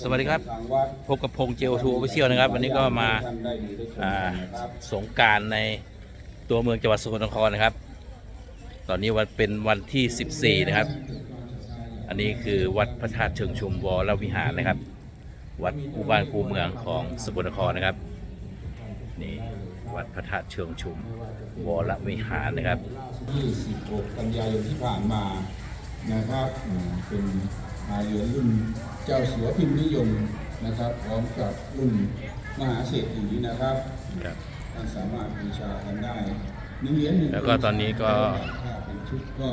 สวัสดีครับ พบกับพงเจลทูออฟฟิเชียลนะครับ วันนี้ก็มาสงการในตัวเมืองจังหวัดสกลนครนะครับ ตอนนี้วันเป็นวันที่ 14 นะครับ อันนี้คือวัดพระธาตุเชิงชุมวรวิหารนะครับ วัดคู่บ้านคู่เมืองของสกลนครนะครับนี่วัดพระธาตุเชิงชุมวรวิหารนะครับ 26 กันยายนที่ผ่านมานะครับเป็น เหรียญรุ่นเจ้าสัวพิมพ์นิยมนะครับ พร้อมกับรุ่นมหาเศรษฐีนะครับครับท่านสามารถบูชากันได้หนึ่งเหรียญหนึ่งแล้วก็ตอนนี้ก็ถ้าเป็นชุดก็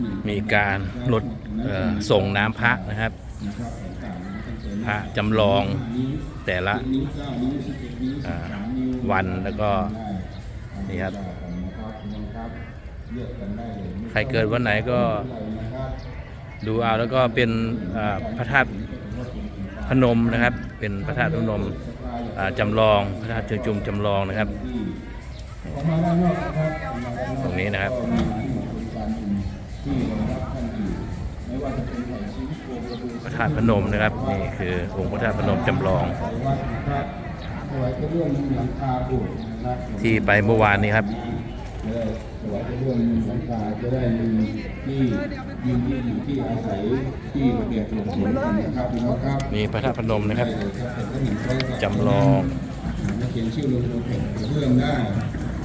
หนึ่งมีการลดเอ่อส่งน้ำพระนะครับนะครับต่างๆนะตั้งแต่พระจำลองนิ้วแต่ละนิ้วเก้านิ้วสิบเอ็ดนิ้วสิอ่าบสามนิ้ววันแล้วก็ได้นี่ครับนะครับนะครับเลือกกันได้เลยใครเกิดวันไหนก็นะครับ ดูเอาแล้วก็เป็นพระธาตุพนมนะครับ เป็นพระธาตุพนมอ่าจำลองพระธาตุเชิงจุมจำลองนะครับ ตรงนี้นะครับพระธาตุพนมนะครับนี่คือองค์พระธาตุพนมจำลองวัดนะครับถวายกระเบื้องที่ไปเมื่อวานนี้ครับ จะได้ถวายกระเบื้องมุงหลังคาจะได้มีที่ยืนที่อยู่ที่อาศัยที่ระเบียบระเบียบกันนะครับพี่น้องครับมีพระธาตุพนมนะครับจำลองมาเขียนชื่อลงแผ่นเบื้องได้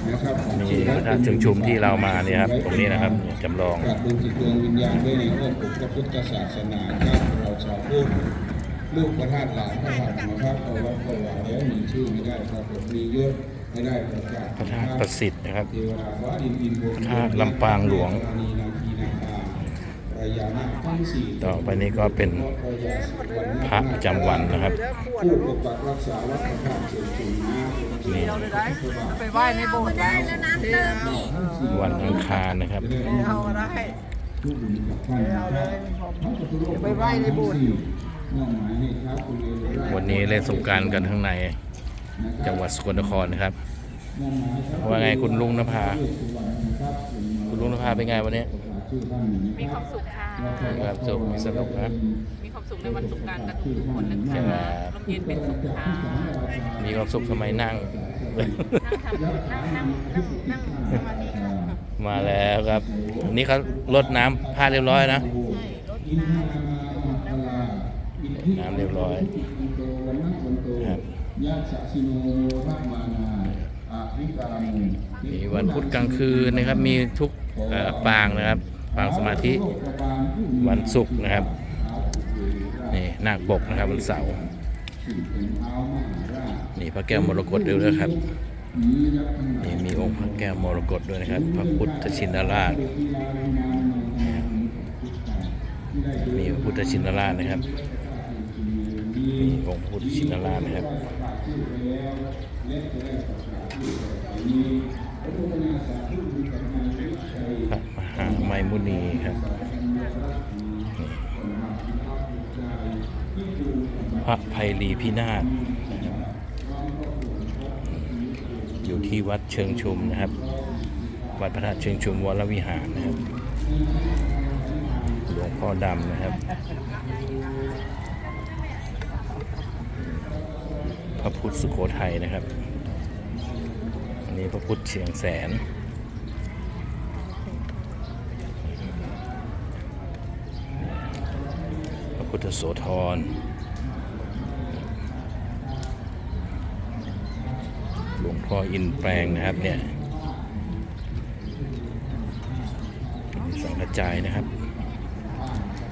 นะครับนี่พระธาตุเชิงชุมที่เรามาเนี่ยครับตรงนี้นะครับจำลองดวงจิตดวงวิญญาณไว้ในอ้อมอกพระพุทธศาสนาครับเราชาวพุทธลูกพระธาตุหลานพระธาตุนะครับเอาวัดประวัติแล้วมีชื่อไม่ได้ครับผมมียศ ไม่ได้ประกาศพระธาตุประสิทธิ์นะครับเทวดาฟ้าดินดินบนพระธาตุลำปางหลวงนีนาคีนาคาพระยานาคทั้งสี่ต่อไปนี้ก็เป็นพระยาสิบวันพระประจำวันนะครับผู้ปกปักรักษาวัดพระธาตุเชิงชุมนะนี่ไปไหว้ในโบสถ์ได้แล้วน้ำเติมนี่วันอังคารนะครับเอาก็ได้ทุกบุญกับท่านนะครับไปไหว้ในโบสถ์มอบหมายให้ครับคุณเอริราชวันนี้เล่นสงกรารกันข้างใน จังหวัดสกลนครนะครับ มอบหมายครับว่าไงคุณลุงนภาเลือกสุวรรณนะครับคุณลุงนภาเป็นไงวันนี้ชื่อท่านนะมีคครับวามสุขค่ะมีความสุขมีสนุกนะมีความสุขในวันสงกรารกันทุกคนนะใช่คะไหมลมเย็นเป็นสุขค่ะมีความสุขทำไมนั่งนั่งทำนั่งนั่งนั่งนั่งสมาธิค่ะมาแล้วครับอันนี้เขาลดน้ำผ้าเรียบร้อยนะใช่รถอินน้ทามาพลาอินทิน้ำเรียบร้อยอินโตวันนัวันโตครับ มีวันพุธกลางคืนนะครับ มีทุกปางนะครับ ปางสมาธิวันศุกร์นะครับนี่นาคปกนะครับวันเสาร์นี่พระแก้วมรกตด้วยนะครับนี่มีองค์พระแก้วมรกตด้วยนะครับ พระพุทธชินราชมีพระพุทธชินราชนะครับมีองค์พระพุทธชินราชนะครับ พระมหาไมมุนีครับพระไพรีพินาศนะครับอยู่ที่วัดเชิงชุมนะครับ วัดพระธาตุเชิงชุมวรวิหารนะครับ หลวงพ่อดำนะครับ พระพุทธสุโขทัยนะครับ อันนี้พระพุทธเชียงแสน พระพุทธโสธรหลวงพ่ออินแปลงนะครับเนี่ยสังฆจายนะครับ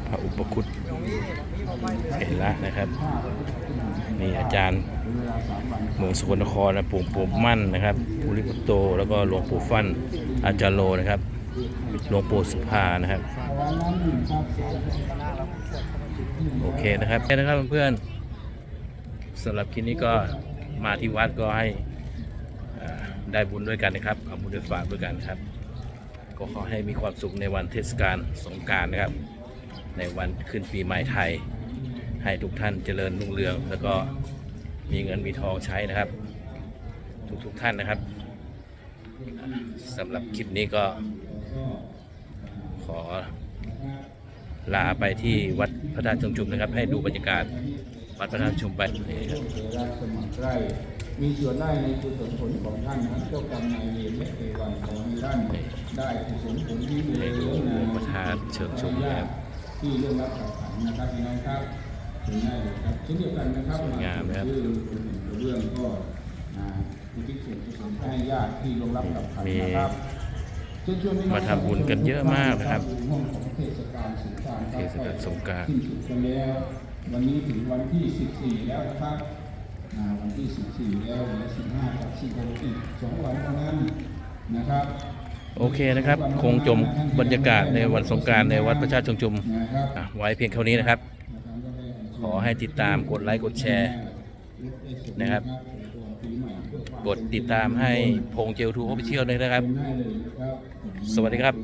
พระอุปคุต เถระนะครับนี่อาจารย์เมืองสกลนครนะปู่ปู่มั่นนะครับภูริปุตโต แล้วก็หลวงปู่ฟั่นอาจารย์โลนะครับหลวงปู่สุภานะครับโอเคนะครับโอเคนะครับเพื่อนๆสำหรับคลิปนี้ก็มาที่วัดก็ให้ได้บุญด้วยกันนะครับเอาบุญด้วยฝากด้วยกันครับ ก็ขอให้มีความสุขในวันเทศกาลสงการนะครับ ในวันขึ้นปีใหม่ไทย ให้ทุกท่านเจริญรุ่งเรือง แล้วก็มีเงินมีทองใช้นะครับ ทุกๆท่านนะครับสำหรับคลิปนี้ก็ ขอลาไปที่วัดพระธาตุชิงชุมนะครับ ให้ดูบรรยากาศวัดพระธาตุชุมไปนี่ครับเทระสมังไกรมีส่วนได้ในกุศลผลของท่านทั้งเจ้ากรรมนายเวรและเทวันของท่านได้กุศลผลที่เหลือให้ดูนะประธานเชิงชมนะครับที่เรื่องรับข่าวสารนะครับพี่น้องครับ ได้เลยครับเช่นเดียวกันนะครับสวยงามนะครับเรื่องเรื่องก็อ่าอุทิศส่วนกุศลให้ญาติที่ลงรับกับขันนะครับเชิญชวนพี่น้องมาทำบุญกันเยอะมากนะครับห่วงของเทศกาลสงกรานต์เทศกาลสงกรานต์ สิ้นสุดกันแล้ว วันนี้ถึงวันที่ 14 แล้วนะครับอ่าวันที่ 14 แล้วเหลือ15กับ16อีกสองวันเท่านั้นนะครับ โอเคนะครับ คงจบบรรยากาศในวันสงกรารในวัดพระธาตุชุมชุมนะครับ อะไว้เพียงเท่านี้นะครับ ขอให้ติดตามกดไลค์กดแชร์นะครับ กดติดตามให้พงเจลทูออฟฟิเชียลด้วยนะครับ สวัสดีครับ